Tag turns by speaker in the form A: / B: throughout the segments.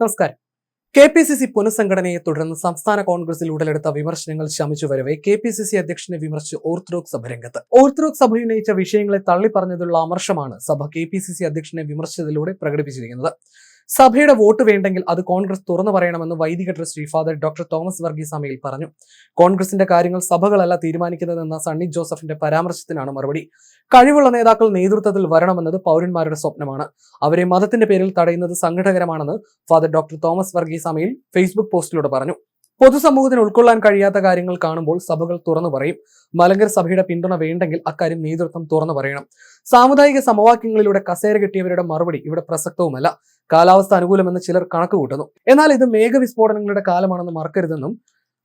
A: നമസ്കാരം. K P C C പുനഃസംഘടനയെ തുടർന്ന് സംസ്ഥാന കോൺഗ്രസിൽ ഉടലെടുത്ത വിമർശനങ്ങൾ ശമിച്ചു വരവെ കെ പി സി സി അധ്യക്ഷനെ വിമർശിച്ച് ഓർത്തഡോക്സ് സഭ രംഗത്ത്. ഓർത്തഡോക്സ് സഭ ഉന്നയിച്ച വിഷയങ്ങളെ തള്ളിപ്പറഞ്ഞതിലുള്ള അമർഷമാണ് സഭ കെ പി സി സി അധ്യക്ഷനെ വിമർശിച്ചതിലൂടെ പ്രകടിപ്പിച്ചിരിക്കുന്നത്. സഭയുടെ വോട്ട് വേണ്ടെങ്കിൽ അത് കോൺഗ്രസ് തുറന്നു പറയണമെന്ന് വൈദിക trustee father doctor Thomas Varghese Amayil പറഞ്ഞു. കോൺഗ്രസിന്റെ കാര്യങ്ങൾ സഭകളല്ല തീരുമാനിക്കുന്നതെന്ന സണ്ണി ജോസഫിന്റെ പരാമർശത്തിനാണ് മറുപടി. കഴിവുള്ള നേതാക്കൾ നേതൃത്വത്തിൽ വരണമെന്നത് പൗരന്മാരുടെ സ്വപ്നമാണ്. അവരെ മതത്തിന്റെ പേരിൽ തടയുന്നത് സങ്കടകരമാണെന്ന് father doctor Thomas Varghese Amayil Facebook പോസ്റ്റിലൂടെ പറഞ്ഞു. പൊതുസമൂഹത്തിന് ഉൾക്കൊള്ളാൻ കഴിയാത്ത കാര്യങ്ങൾ കാണുമ്പോൾ സഭകൾ തുറന്നു പറയും. മലങ്കര സഭയുടെ പിന്തുണ വേണ്ടെങ്കിൽ അക്കാര്യം നേതൃത്വം തുറന്നു പറയണം. സാമുദായിക സമവാക്യങ്ങളിലൂടെ കസേര കിട്ടിയവരുടെ മറുപടി ഇവിടെ പ്രസക്തവുമല്ല. കാലാവസ്ഥ അനുകൂലമെന്ന് ചിലർ കണക്ക് കൂട്ടുന്നു. എന്നാൽ ഇത് മേഘവിസ്ഫോടനങ്ങളുടെ കാലമാണെന്ന് മറക്കരുതെന്നും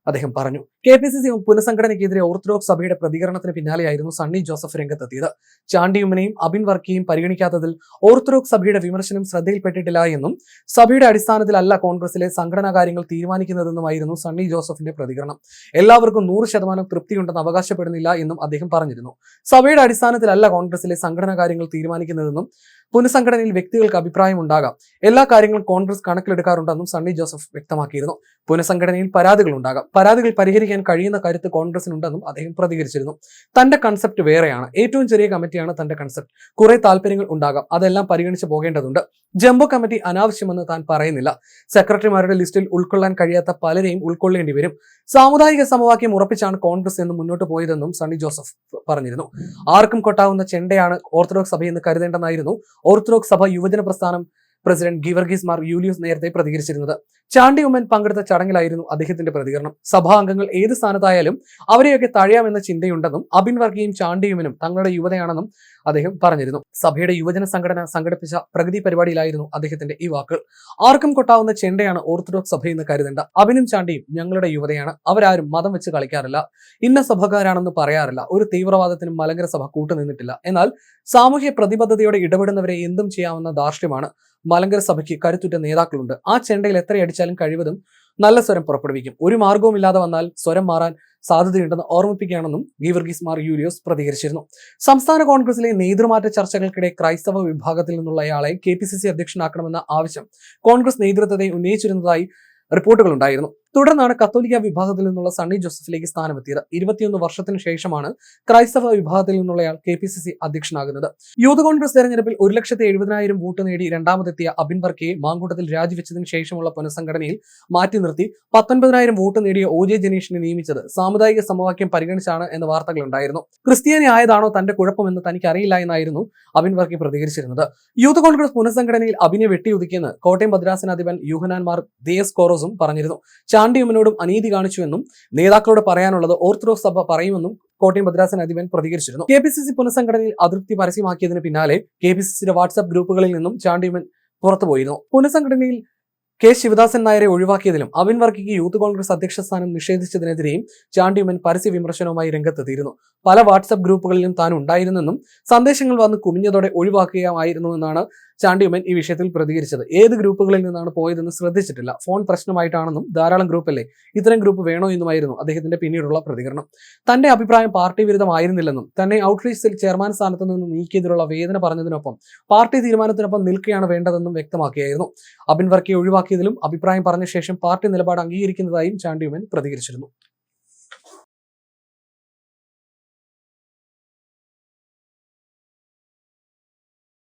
A: അദ്ദേഹം പറഞ്ഞു. കെ പി സി സി പുനഃസംഘടനയ്ക്കെതിരെ ഓർത്തഡോക്സ് സഭയുടെ പ്രതികരണത്തിന് പിന്നാലെയായിരുന്നു സണ്ണി ജോസഫ് രംഗത്തെത്തിയത്. ചാണ്ടിയുമ്മനെയും അബിൻ വർക്കിയും പരിഗണിക്കാത്തതിൽ ഓർത്തഡോക്സ് സഭയുടെ വിമർശനം ശ്രദ്ധയിൽപ്പെട്ടിട്ടില്ല എന്നും സഭയുടെ അടിസ്ഥാനത്തിലല്ല കോൺഗ്രസിലെ സംഘടനാ കാര്യങ്ങൾ തീരുമാനിക്കുന്നതെന്നുമായിരുന്നു സണ്ണി ജോസഫിന്റെ പ്രതികരണം. എല്ലാവർക്കും നൂറ് ശതമാനം തൃപ്തിയുണ്ടെന്ന് അവകാശപ്പെടുന്നില്ല എന്നും അദ്ദേഹം പറഞ്ഞിരുന്നു. സഭയുടെ അടിസ്ഥാനത്തിലല്ല കോൺഗ്രസിലെ സംഘടനാ കാര്യങ്ങൾ തീരുമാനിക്കുന്നതെന്നും പുനഃസംഘടനയിൽ വ്യക്തികൾക്ക് അഭിപ്രായം ഉണ്ടാകാം എല്ലാ കാര്യങ്ങളും കോൺഗ്രസ് കണക്കിലെടുക്കാറുണ്ടെന്നും സണ്ണി ജോസഫ് വ്യക്തമാക്കിയിരുന്നു. പുനഃസംഘടനയിൽ പരാതികൾ ഉണ്ടാകാം പരാതികൾ പരിഹരിക്കാൻ കഴിയുന്ന കരുത്ത് കോൺഗ്രസിനുണ്ടെന്നും അദ്ദേഹം പ്രതികരിച്ചിരുന്നു. തന്റെ കൺസെപ്റ്റ് വേറെയാണ്. ഏറ്റവും ചെറിയ കമ്മിറ്റിയാണ് തന്റെ കൺസെപ്റ്റ് കുറെ താല്പര്യങ്ങൾ ഉണ്ടാകാം. അതെല്ലാം പരിഗണിച്ച് പോകേണ്ടതുണ്ട്. ജംബോ കമ്മിറ്റി അനാവശ്യമെന്ന് താൻ പറയുന്നില്ല. സെക്രട്ടറിമാരുടെ ലിസ്റ്റിൽ ഉൾക്കൊള്ളാൻ കഴിയാത്ത പലരെയും ഉൾക്കൊള്ളേണ്ടി വരും. സാമുദായിക സമവാക്യം ഉറപ്പിച്ചാണ് കോൺഗ്രസ് എന്ന് മുന്നോട്ട് പോയതെന്നും സണ്ണി ജോസഫ് പറഞ്ഞിരുന്നു. ആർക്കും കൊട്ടാവുന്ന ചെണ്ടയാണ് ഓർത്തഡോക്സ് സഭയെന്ന് കരുതേണ്ടെന്നായിരുന്നു ഓർത്തഡോക്സ് സഭ യുവജന പ്രസ്ഥാനം പ്രസിഡന്റ് ഗിവർഗീസ് മാർ യൂലിയസ് നേരത്തെ പ്രതികരിച്ചിരുന്നത്. ചാണ്ടി ഉമ്മൻ പങ്കെടുത്ത ചടങ്ങിലായിരുന്നു അദ്ദേഹത്തിന്റെ പ്രതികരണം. സഭാ അംഗങ്ങൾ ഏത് സ്ഥാനത്തായാലും അവരെയൊക്കെ തഴയാമെന്ന ചിന്തയുണ്ടെന്നും അബിൻ വർഗീയും ചാണ്ടിയുമനും തങ്ങളുടെ യുവതയാണെന്നും അദ്ദേഹം പറഞ്ഞിരുന്നു. സഭയുടെ യുവജന സംഘടന സംഘടിപ്പിച്ച പ്രഗതി പരിപാടിയിലായിരുന്നു അദ്ദേഹത്തിന്റെ ഈ വാക്കുകൾ. ആർക്കും കൊട്ടാവുന്ന ചെണ്ടയാണ് ഓർത്തഡോക്സ് സഭയെന്ന് കരുതേണ്ട. അബിനും ചാണ്ടിയും ഞങ്ങളുടെ യുവതയാണ്. അവരാരും മതം വെച്ച് കളിക്കാറില്ല. ഇന്ന സഭക്കാരാണെന്ന് പറയാറില്ല. ഒരു തീവ്രവാദത്തിനും മലങ്കര സഭ കൂട്ടുനിന്നിട്ടില്ല. എന്നാൽ സാമൂഹ്യ പ്രതിബദ്ധതയോടെ ഇടപെടുന്നവരെ എന്തും ചെയ്യാവുന്ന ധാർഷ്ട്യമാണ്. മലങ്കര സഭയ്ക്ക് കരുത്തുറ്റ നേതാക്കളുണ്ട്. ആ ചെണ്ടയിൽ എത്രയടിച്ചാലും കഴിവതും നല്ല സ്വരം പുറപ്പെടുവിക്കും. ഒരു മാർഗവുമില്ലാതെ വന്നാൽ സ്വരം മാറാൻ സാധ്യതയുണ്ടെന്ന് ഓർമ്മിപ്പിക്കുകയാണെന്നും ഗീവർഗീസ് മാർ യൂലിയോസ് പ്രതികരിച്ചിരുന്നു. സംസ്ഥാന കോൺഗ്രസിലെ നേതൃമാറ്റ ചർച്ചകൾക്കിടെ ക്രൈസ്തവ വിഭാഗത്തിൽ നിന്നുള്ളയാളെ കെ പി സി സി അധ്യക്ഷനാക്കണമെന്ന ആവശ്യം കോൺഗ്രസ് നേതൃത്വത്തെ ഉന്നയിച്ചിരുന്നതായി റിപ്പോർട്ടുകൾ ഉണ്ടായിരുന്നു തുടർന്നാണ് കത്തോലിക്ക വിഭാഗത്തിൽ നിന്നുള്ള സണ്ണി ജോസഫിലേക്ക് സ്ഥാനമെത്തിയത്. ഇരുപത്തിയൊന്ന് വർഷത്തിന് ശേഷമാണ് ക്രൈസ്തവ വിഭാഗത്തിൽ നിന്നുള്ളയാൾ കെ പി സി സി അധ്യക്ഷനാകുന്നത്. യൂത്ത് കോൺഗ്രസ് തെരഞ്ഞെടുപ്പിൽ ഒരു ലക്ഷത്തി എഴുപതിനായിരം വോട്ട് നേടി രണ്ടാമതെത്തിയ അബിൻ വർക്കയെ മാങ്കൂട്ടത്തിൽ രാജിവെച്ചതിന് ശേഷമുള്ള പുനഃസംഘടനയിൽ മാറ്റി നിർത്തി പത്തൊൻപതിനായിരം വോട്ട് നേടിയ ഒ ജെ ജനീഷിനെ നിയമിച്ചത് സാമുദായിക സമവാക്യം പരിഗണിച്ചാണ് എന്ന വാർത്തകളുണ്ടായിരുന്നു. ക്രിസ്ത്യാനി ആയതാണോ തന്റെ കുഴപ്പമെന്ന് തനിക്ക് അറിയില്ല എന്നായിരുന്നു അബിൻ വർക്കി പ്രതികരിച്ചിരുന്നത്. യൂത്ത് കോൺഗ്രസ് പുനഃസംഘടനയിൽ അബിനെ വെട്ടിയൊതുക്കിയെന്ന് കോട്ടയം ഭദ്രാസനാധിപൻ യൂഹനാൻമാർ ദേസ് കോറോസും പറഞ്ഞിരുന്നു. ചാണ്ടിയമ്മനോടും അനീതി കാണിച്ചുവെന്നും നേതാക്കളോട് പറയാനുള്ളത് ഓർത്തഡോക്സ് സഭ പറയുമെന്നും കോട്ടയം ഭദ്രാസൻ അധിപൻ പ്രതികരിച്ചിരുന്നു. കെ പി സി സി പുനഃസംഘടനയിൽ അതൃപ്തി പരസ്യമാക്കിയതിന് പിന്നാലെ കെ പി സി സിയുടെ വാട്സ്ആപ്പ് ഗ്രൂപ്പുകളിൽ നിന്നും ചാണ്ടിയമ്മൻ പുറത്തുപോയിരുന്നു പുനഃസംഘടനയിൽ കെ ശിവദാസൻ നായരെ ഒഴിവാക്കിയതിലും അവിൻ വർക്കിക്ക് യൂത്ത് കോൺഗ്രസ് അധ്യക്ഷ സ്ഥാനം നിഷേധിച്ചതിനെതിരെയും ചാണ്ടിയമ്മൻ പരസ്യ വിമർശനവുമായി രംഗത്തെത്തിയിരുന്നു. പല വാട്സ്ആപ്പ് ഗ്രൂപ്പുകളിലും താൻ ഉണ്ടായിരുന്നെന്നും സന്ദേശങ്ങൾ വന്ന് കുമിഞ്ഞതോടെ ഒഴിവാക്കുകയായിരുന്നുവെന്നാണ് ചാണ്ടിയമ്മൻ ഈ വിഷയത്തിൽ പ്രതികരിച്ചത്. ഏത് ഗ്രൂപ്പുകളിൽ നിന്നാണ് പോയതെന്ന് ശ്രദ്ധിച്ചിട്ടില്ല. ഫോൺ പ്രശ്നമായിട്ടാണെന്നും ധാരാളം ഗ്രൂപ്പല്ലേ? ഇത്തരം ഗ്രൂപ്പ് വേണോ എന്നുമായിരുന്നു അദ്ദേഹത്തിന്റെ പിന്നീടുള്ള പ്രതികരണം. തന്റെ അഭിപ്രായം പാർട്ടി വിരുദ്ധമായിരുന്നില്ലെന്നും തന്നെ ഔട്ട്റീച്ച് സെൽ ചെയർമാൻ സ്ഥാനത്ത് നിന്ന് നീക്കിയതിലുള്ള വേദന പറഞ്ഞതിനൊപ്പം പാർട്ടി തീരുമാനത്തിനൊപ്പം നിൽക്കുകയാണ് വേണ്ടതെന്നും വ്യക്തമാക്കിയായിരുന്നു. അബിൻ വർക്കിയെ ഒഴിവാക്കിയതിലും അഭിപ്രായം പറഞ്ഞ ശേഷം പാർട്ടി നിലപാട് അംഗീകരിക്കുന്നതായും ചാണ്ടിയുമൻ പ്രതികരിച്ചിരുന്നു.